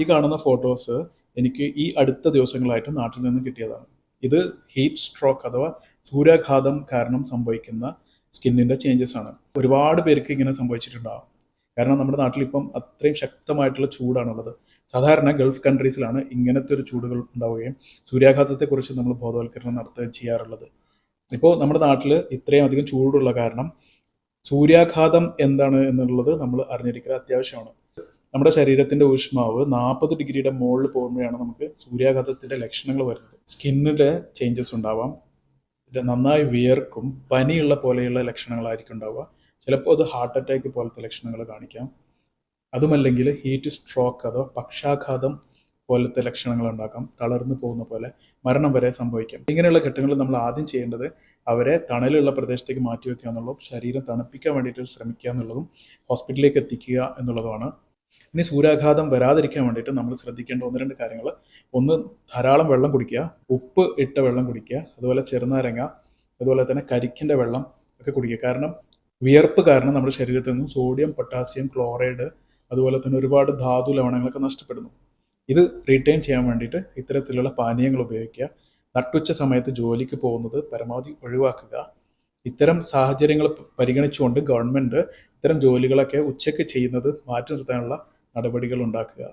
ഈ കാണുന്ന ഫോട്ടോസ് എനിക്ക് ഈ അടുത്ത ദിവസങ്ങളായിട്ട് നാട്ടിൽ നിന്ന് കിട്ടിയതാണ്. ഇത് ഹീറ്റ് സ്ട്രോക്ക് അഥവാ സൂര്യാഘാതം കാരണം സംഭവിക്കുന്ന സ്കിന്നിന്റെ ചേഞ്ചസ് ആണ്. ഒരുപാട് പേർക്ക് ഇങ്ങനെ സംഭവിച്ചിട്ടുണ്ടാകും കാരണം നമ്മുടെ നാട്ടിൽ ഇപ്പം അത്രയും ശക്തമായിട്ടുള്ള ചൂടാണുള്ളത്. സാധാരണ ഗൾഫ് കൺട്രീസിലാണ് ഇങ്ങനത്തെ ഒരു ചൂടുകൾ ഉണ്ടാവുകയും സൂര്യാഘാതത്തെക്കുറിച്ച് നമ്മൾ ബോധവൽക്കരണം നടത്തുകയും ചെയ്യാറുള്ളത്. ഇപ്പോൾ നമ്മുടെ നാട്ടിൽ ഇത്രയും അധികം ചൂടുള്ള കാരണം സൂര്യാഘാതം എന്താണ് എന്നുള്ളത് നമ്മൾ അറിഞ്ഞിരിക്കുന്നത് അത്യാവശ്യമാണ്. നമ്മുടെ ശരീരത്തിന്റെ ഊഷ്മാവ് നാൽപ്പത് ഡിഗ്രിയുടെ മുകളിൽ പോകുമ്പോഴാണ് നമുക്ക് സൂര്യാഘാതത്തിന്റെ ലക്ഷണങ്ങൾ വരുന്നത്. സ്കിന്നിന്റെ ചേഞ്ചസ് ഉണ്ടാവാം. നന്നായി വിയർക്കും. പനിയുള്ള പോലെയുള്ള ലക്ഷണങ്ങളായിരിക്കും ഉണ്ടാവുക. ചിലപ്പോൾ അത് ഹാർട്ട് അറ്റാക്ക് പോലത്തെ ലക്ഷണങ്ങൾ കാണിക്കാം. അതുമല്ലെങ്കിൽ ഹീറ്റ് സ്ട്രോക്ക് അതോ പക്ഷാഘാതം പോലത്തെ ലക്ഷണങ്ങൾ ഉണ്ടാക്കാം. തളർന്നു പോകുന്ന പോലെ മരണം വരെ സംഭവിക്കാം. ഇങ്ങനെയുള്ള ഘട്ടങ്ങളിൽ നമ്മൾ ആദ്യം ചെയ്യേണ്ടത് അവരെ തണലുള്ള പ്രദേശത്തേക്ക് മാറ്റി വെക്കുക എന്നുള്ളതും ശരീരം തണുപ്പിക്കാൻ വേണ്ടിയിട്ട് ശ്രമിക്കുക എന്നുള്ളതും ഹോസ്പിറ്റലിലേക്ക് എത്തിക്കുക എന്നുള്ളതുമാണ്. ഇനി സൂര്യാഘാതം വരാതിരിക്കാൻ വേണ്ടിയിട്ട് നമ്മൾ ശ്രദ്ധിക്കേണ്ട ഒന്ന് രണ്ട് കാര്യങ്ങൾ. ഒന്ന് ധാരാളം വെള്ളം കുടിക്കുക ഉപ്പ് ഇട്ട വെള്ളം കുടിക്കുക അതുപോലെ ചെറുനാരങ്ങ അതുപോലെ തന്നെ കരിക്കിന്റെ വെള്ളം ഒക്കെ കുടിക്കുക. കാരണം വിയർപ്പ് കാരണം നമ്മുടെ ശരീരത്തിൽ നിന്ന് സോഡിയം പൊട്ടാസ്യം ക്ലോറൈഡ് അതുപോലെ തന്നെ ഒരുപാട് ധാതു ലവണങ്ങളൊക്കെ നഷ്ടപ്പെടുന്നു. ഇത് റീറ്റെയിൻ ചെയ്യാൻ വേണ്ടിയിട്ട് ഇത്തരത്തിലുള്ള പാനീയങ്ങൾ ഉപയോഗിക്കുക. നട്ടുച്ച സമയത്ത് ജോലിക്ക് പോകുന്നത് പരമാവധി ഒഴിവാക്കുക. ഇത്തരം സാഹചര്യങ്ങൾ പരിഗണിച്ചുകൊണ്ട് ഗവൺമെന്റ് ഇത്തരം ജോലികളൊക്കെ ഉച്ചയ്ക്ക് ചെയ്യുന്നത് മാറ്റി നിർത്താനുള്ള നടപടികൾ ഉണ്ടാക്കുക.